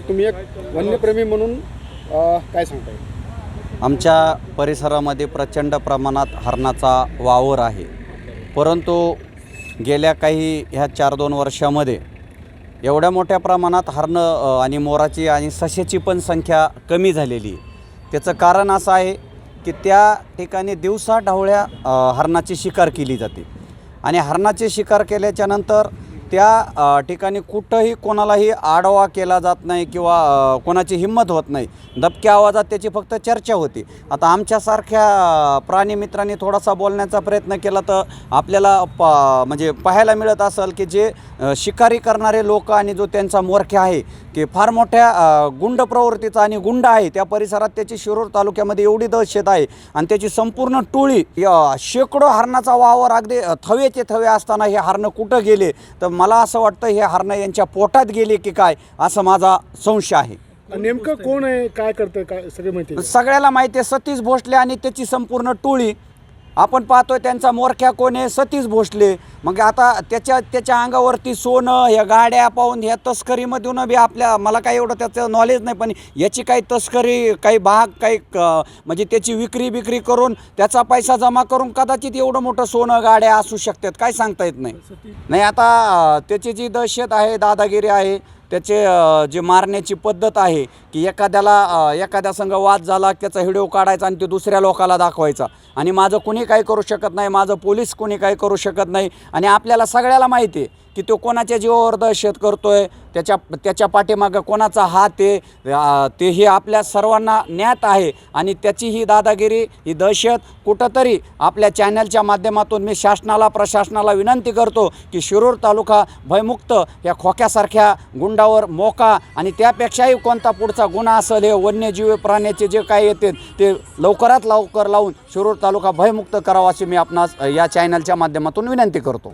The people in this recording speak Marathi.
तुम्ही एक वन्यप्रेमी म्हणून अ, काय सांगता आमच्या परिसरामध्ये प्रचंड प्रमाणात हरणाचा वावर आहे. परंतु गेल्या काही ह्या चार दोन वर्षामध्ये एवढ्या मोठ्या प्रमाणात हरणं अ, आणि मोराची आणि ससेची पण संख्या कमी झालेली आहे. त्याचं कारण असं आहे की त्या ठिकाणी दिवसा ढवळ्या अ, हरणाची शिकार केली जाते. आणि हरणाची शिकार केल्याच्यानंतर त्या ठिकाणी कुठंही कोणालाही आडवा केला जात नाही किंवा कोणाची हिंमत होत नाही. दबक्या आवाजात त्याची फक्त चर्चा होती. आता आमच्यासारख्या प्राणी प्राणीमित्रांनी थोडासा बोलण्याचा प्रयत्न केला तर आपल्याला प म्हणजे पाहायला मिळत असेल की जे शिकारी करणारे लोक आणि जो त्यांचा मोरख्या आहे की फार मोठ्या गुंड प्रवृत्तीचा आणि गुंड आहे त्या परिसरात त्याची शिरूर तालुक्यामध्ये एवढी दहशत आहे आणि त्याची संपूर्ण टोळी शेकडो हरणाचा वावर अगदी थवेचे थवे असताना हे हरणं कुठं गेले? तर मला असं वाटतं हे हरणं यांच्या पोटात गेले की काय असं माझा संशय आहे. नेमकं कोण आहे काय करतं काय सगळे माहिती आहे? सगळ्याला माहिती आहे सतीश भोसले आणि त्याची संपूर्ण टोळी. आपण पाहतोय त्यांचा मोरख्या कोण आहे सतीश भोसले. मग आता त्याच्या त्याच्या अंगावरती सोनं ह्या गाड्या पाहून ह्या तस्करीमधून बी आपल्या मला काही एवढं त्याचं नॉलेज नाही पण याची काही तस्करी काही भाग काही म्हणजे त्याची विक्री बिक्री करून त्याचा पैसा जमा करून कदाचित एवढं मोठं सोनं गाड्या असू शकतात काय सांगता येत नाही. नाही आता त्याची जी दहशत आहे दादागिरी आहे त्याचे जे मारण्याची पद्धत आहे की एखाद्याला एखाद्या संघ वाद झाला त्याचा व्हिडिओ काढायचा आणि तो दुसऱ्या लोकाला दाखवायचा. आणि माझं कुणी काही करू शकत नाही माझं पोलीस कुणी काही करू शकत नाही आणि आपल्याला सगळ्याला माहिती आहे की तो कोणाच्या जीवावर दहशत आहे त्याच्या त्याच्या पाठीमागं कोणाचा हात आहे ते हे आपल्या सर्वांना ज्ञात आहे. आणि त्याची ही दादागिरी ही दहशत कुठंतरी आपल्या चॅनलच्या माध्यमातून मी शासनाला प्रशासनाला विनंती करतो की शिरूर तालुका भयमुक्त या खोक्यासारख्या गुंडावर मोका आणि त्यापेक्षाही कोणता पुढचा गुन्हा असेल हे वन्यजीव प्राण्याचे जे काही येते ते लवकरात लवकर लावून शिरूर तालुका भयमुक्त करावा अशी मी आपणास या चॅनलच्या माध्यमातून विनंती करतो.